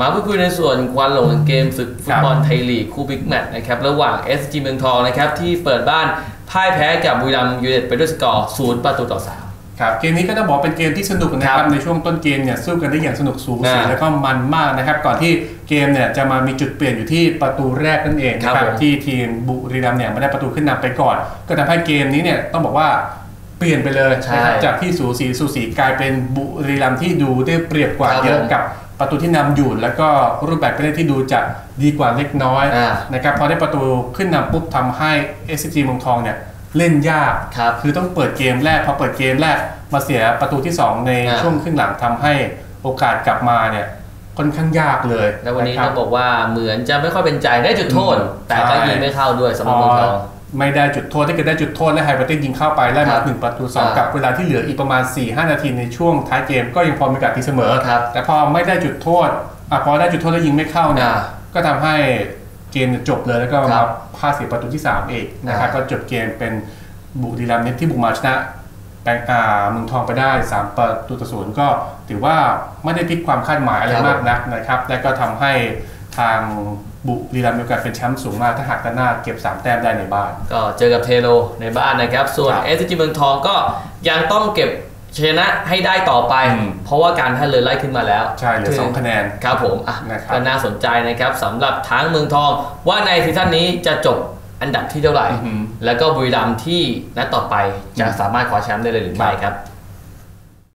มาพูดคุยในส่วนควันหลงเกมศึกฟุตบอลไทยลีกคู่บิ๊กแมตช์นะครับระหว่าง SG เมืองทองนะครับที่เปิดบ้านพ่ายแพ้กับบุรีรัมย์ยูไนเต็ดไปด้วยสกอร์0ประตูต่อ3ครับเกมนี้ก็ต้องบอกเป็นเกมที่สนุกนะคครัรับบในช่วงต้นเกมเนี่ยสู้กันได้อย่างสนุกสูสีอ่าแล้วก็มันมากนะครับก่อนที่เกมเนี่ยจะมามีจุดเปลี่ยนอยู่ที่ประตูแรกนั่นเองนะคครัรับบผมที่ทีมบุรีรัมย์เนี่ยไม่ได้ประตูขึ้นนำไปก่อน ก็ทำให้เกมนี้เนี่ยต้องบอกว่า เปลี่ยนไปเลยใช่นะครับจากที่สูสีสูสีกลายเป็นบุรีรัมย์ที่ดูได้เปรียบกว่าครับเยอะผมกับประตูที่นำอยู่แล้วก็รูปแบบการเล่นที่ดูจะดีกว่าเล็กน้อยอ่านะครับพอได้ประตูขึ้นนำปุ๊บทำให้ SCG เมืองทองเนี่ยเล่นยากครับคือต้องเปิดเกมแรกพอเปิดเกมแรกมาเสียประตูที่ 2 ในอ่าช่วงครึ่งหลังทำให้โอกาสกลับมาเนี่ยค่อนข้างยากเลย แล้ววันนี้ะครัต้องบอกว่าเหมือนจะไม่ค่อยเป็นใจได้จุดโทษอืมแต่ก็ใช่ยิงไม่เข้าด้วยสำหพรับอเมืองทอง ไม่ได้จุดโทษถ้าเกิดได้จุดโทษและไฮเปอร์เตยิงเข้าไปไล่ครัมาบหนึ่งประตูสองอ่ากับเวลาที่เหลืออีกประมาณ 4-5 นาทีในช่วงท้ายเกมก็ยังพอมีโอกาสตีเสมอครับแต่พอไม่ได้จุดโทษอะพอได้จุดโทษแล้วยิงไม่เข้าเนี่ยอ่าก็ทำให้เกมจบเลยแล้วก็ครัมาบพลาดเสียประตูที่สามเองนะครับอ่าก็จบเกมเป็นบุรีรัมย์ที่บุกมาชนะแบงอ่าเมืองทองไปได้ 3 ประตูต่อศูนย์ก็ถือว่าไม่ได้พลิกความคาดหมายอะไรครับมากนักนะครับและก็ทำให้ ทางบุรีรัมย์มีโอกาสเป็นแชมป์สูงมาก ถ้าหากด้านหน้าเก็บ 3 แต้มได้ในบ้าน ก็เจอกับเทโรในบ้านนะครับ ส่วนครับเอสจีเมืองทองก็ยังต้องเก็บชนะให้ได้ต่อไปอืมเพราะว่าการท่าเรือไล่ขึ้นมาแล้ว ใช่เหลือ2คะแนนครับผมอะนะครับก็น่าสนใจนะครับสำหรับทางเมืองทอง ว่าในซีซั่นนี้จะจบอันดับที่เท่าไหร่อือหือแล้วก็บุรีรัมย์ที่นัดต่อไปจะสามารถคว้าแชมป์ได้เลยหรือไม่ครับ